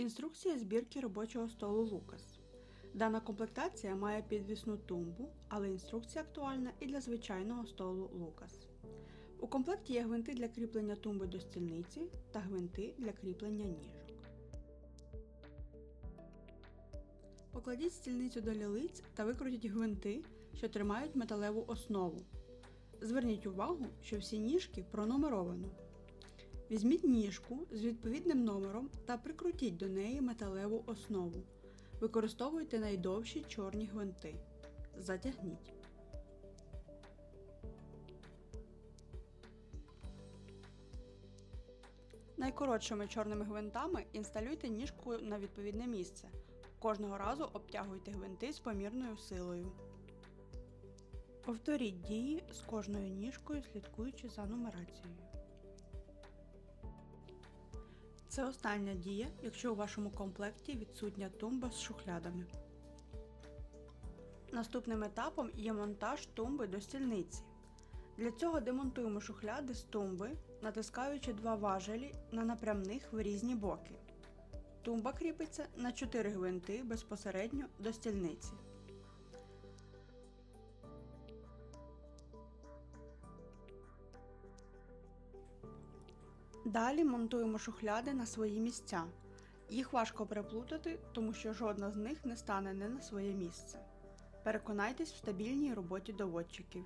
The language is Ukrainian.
Інструкція збірки робочого столу Лукас. Дана комплектація має підвісну тумбу, але інструкція актуальна і для звичайного столу Лукас. У комплекті є гвинти для кріплення тумби до стільниці та гвинти для кріплення ніжок. Покладіть стільницю до лілиць та викрутіть гвинти, що тримають металеву основу. Зверніть увагу, що всі ніжки пронумеровано. Візьміть ніжку з відповідним номером та прикрутіть до неї металеву основу. Використовуйте найдовші чорні гвинти. Затягніть. Найкоротшими чорними гвинтами інсталюйте ніжку на відповідне місце. Кожного разу обтягуйте гвинти з помірною силою. Повторіть дії з кожною ніжкою, слідкуючи за нумерацією. Це остання дія, якщо у вашому комплекті відсутня тумба з шухлядами. Наступним етапом є монтаж тумби до стільниці. Для цього демонтуємо шухляди з тумби, натискаючи два важелі на напрямних в різні боки. Тумба кріпиться на 4 гвинти безпосередньо до стільниці. Далі монтуємо шухляди на свої місця. Їх важко переплутати, тому що жодна з них не стане не на своє місце. Переконайтесь в стабільній роботі доводчиків.